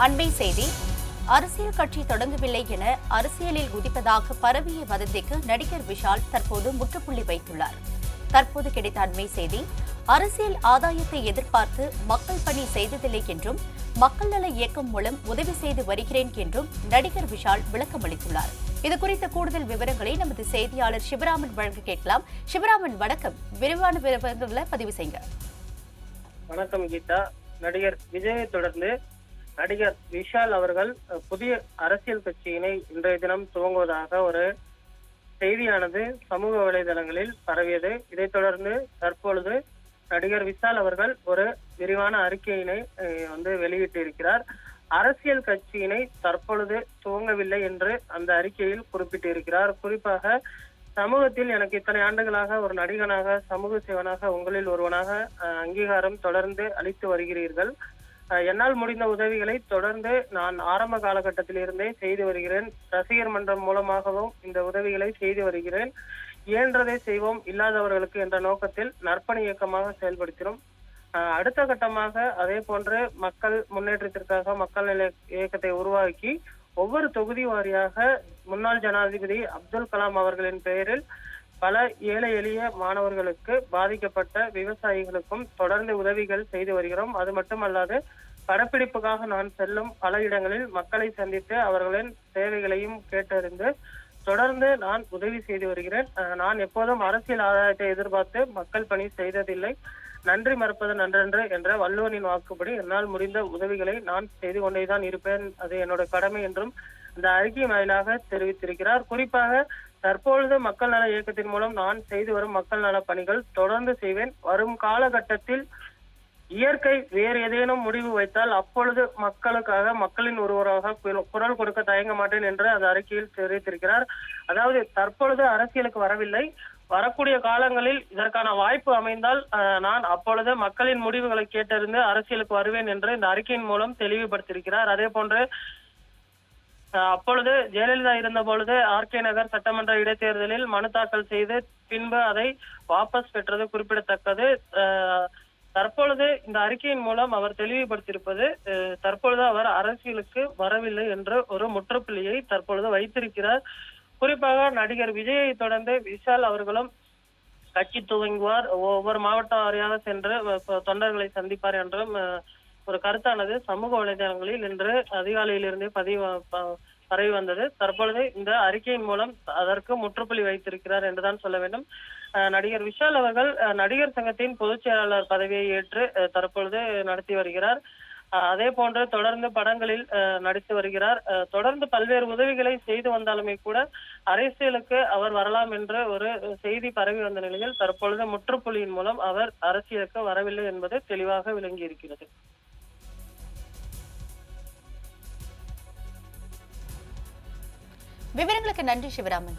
அண்மை செய்தி அரசியல் கட்சி தொடங்கவில்லை என அரசியலில் குதிப்பதாக பரவிய வதந்திக்கு நடிகர் விஷால் தற்போது முற்றுப்புள்ளி வைத்துள்ளார். தற்போது கிடைத்த அண்மை செய்தி அரசியல் ஆதாயத்தை எதிர்பார்த்து மக்கள் பணி செய்ததில்லை என்றும் மக்கள் நல இயக்கம் மூலம் உதவி செய்து வருகிறேன் என்றும் நடிகர் விஷால் விளக்கம் அளித்துள்ளார் இது குறித்த கூடுதல் விவரங்களை நமது செய்தியாளர் சிவராமன் வழங்க கேட்கலாம். சிவராமன் வணக்கம். விரிவான விவரங்களை பதிவு செய்யுங்க. வணக்கம் கீதா. நடிகர் விஜயை தொடர்ந்து நடிகர் விஷால் அவர்கள் புதிய அரசியல் கட்சியினை இன்றைய தினம் துவங்குவதாக ஒரு செய்தியானது சமூக வலைதளங்களில் பரவியது. இதைத் தொடர்ந்து தற்பொழுது நடிகர் விஷால் அவர்கள் ஒரு விரிவான அறிக்கையினை வந்து வந்து வெளியிட்டிருக்கிறார். அரசியல் கட்சியினை தற்பொழுது துவங்கவில்லை என்று அந்த அறிக்கையில் குறிப்பிட்டிருக்கிறார். குறிப்பாக சமூகத்தில் எனக்கு இத்தனை ஆண்டுகளாக ஒரு நடிகனாக சமூக சேவனாக உங்களில் ஒருவனாக அஹ், அங்கீகாரம் தொடர்ந்து அளித்து வருகிறீர்கள். என்னால் முடிந்த உதவிகளை தொடர்ந்து நான் ஆரம்ப காலகட்டத்திலிருந்தே செய்து வருகிறேன். ரசிகர் மன்றம் மூலமாகவும் இந்த உதவிகளை செய்து வருகிறேன். இயன்றதை செய்வோம் இல்லாதவர்களுக்கு என்ற நோக்கத்தில் நற்பணி இயக்கமாக செயல்படுத்தினோம். அடுத்த கட்டமாக அதே போன்று மக்கள் முன்னேற்றத்திற்காக மக்கள் நிலை இயக்கத்தை உருவாக்கி ஒவ்வொரு தொகுதி வாரியாக முன்னாள் ஜனாதிபதி அப்துல் கலாம் அவர்களின் பெயரில் பல ஏழை எளிய மாணவர்களுக்கு பாதிக்கப்பட்ட விவசாயிகளுக்கும் தொடர்ந்து உதவிகள் செய்து வருகிறோம். அது மட்டுமல்லாது படப்பிடிப்புக்காக நான் செல்லும் பல இடங்களில் மக்களை சந்தித்து அவர்களின் தேவைகளையும் கேட்டறிந்து தொடர்ந்து நான் உதவி செய்து வருகிறேன். அஹ் நான் எப்போதும் அரசியல் ஆதாயத்தை எதிர்பார்த்து மக்கள் பணி செய்ததில்லை. நன்றி மறப்பது நன்றன்று என்ற வள்ளுவனின் வாக்குப்படி என்னால் முடிந்த உதவிகளை நான் செய்து கொண்டேதான் இருப்பேன். அது என்னோட கடமை என்றும் இந்த அறிக்கை வாயிலாக தெரிவித்திருக்கிறார். குறிப்பாக தற்பொழுது மக்கள் நல இயக்கத்தின் மூலம் நான் செய்து வரும் மக்கள் நல பணிகள் தொடர்ந்து செய்வேன். வரும் காலகட்டத்தில் இயற்கை வேறு ஏதேனும் முடிவு வைத்தால் அப்பொழுது மக்களுக்காக மக்களின் ஒருவராக குரல் கொடுக்க தயங்க மாட்டேன் என்று அந்த அறிக்கையில் தெரிவித்திருக்கிறார். அதாவது தற்பொழுது அரசியலுக்கு வரவில்லை. வரக்கூடிய காலங்களில் இதற்கான வாய்ப்பு அமைந்தால் அஹ், நான் அப்பொழுது மக்களின் முடிவுகளை கேட்டறிந்து அரசியலுக்கு வருவேன் என்று இந்த அறிக்கையின் மூலம் தெளிவுபடுத்தியிருக்கிறார். அதே போன்று அப்பொழுது ஜெயலலிதா இருந்த பொழுது ஆர்கே நகர் சட்டமன்ற இடைத்தேர்தலில் மனு தாக்கல் செய்து பின்பு அதை வாபஸ் பெற்றது குறிப்பிடத்தக்கது. தற்பொழுது இந்த அறிக்கையின் மூலம் அவர் தெளிவுபடுத்தியிருப்பது அஹ், தற்பொழுது அவர் அரசியலுக்கு வரவில்லை என்ற ஒரு முற்றுப்புள்ளியை தற்பொழுது வைத்திருக்கிறார். குறிப்பாக நடிகர் விஜயை தொடர்ந்து விஷால் அவர்களும் கட்சி துவங்குவார். ஒவ்வொரு மாவட்ட வாரியாக சென்று தொண்டர்களை சந்திப்பார் என்றும் அஹ், ஒரு கருத்தானது. சமூக வலைதளங்களில் இன்று அதிகாலையிலிருந்தே பதிவு பரவி வந்தது. தற்பொழுது இந்த அறிக்கையின் மூலம் அதற்கு முற்றுப்புள்ளி வைத்திருக்கிறார் என்றுதான் சொல்ல வேண்டும். நடிகர் விஷால் அவர்கள் அஹ், நடிகர் சங்கத்தின் பொதுச் செயலாளர் பதவியை ஏற்று தற்பொழுது நடத்தி வருகிறார். அதே போன்று தொடர்ந்து படங்களில் அஹ், நடித்து வருகிறார். அஹ், தொடர்ந்து பல்வேறு உதவிகளை செய்து வந்தாலுமே கூட அரசியலுக்கு அவர் வரலாம் என்ற ஒரு செய்தி பரவி வந்த நிலையில் தற்பொழுது முற்றுப்புள்ளியின் மூலம் அவர் அரசியலுக்கு வரவில்லை என்பது தெளிவாக விளங்கி இருக்கிறது விவரங்களுக்கு நன்றி சிவராமன்.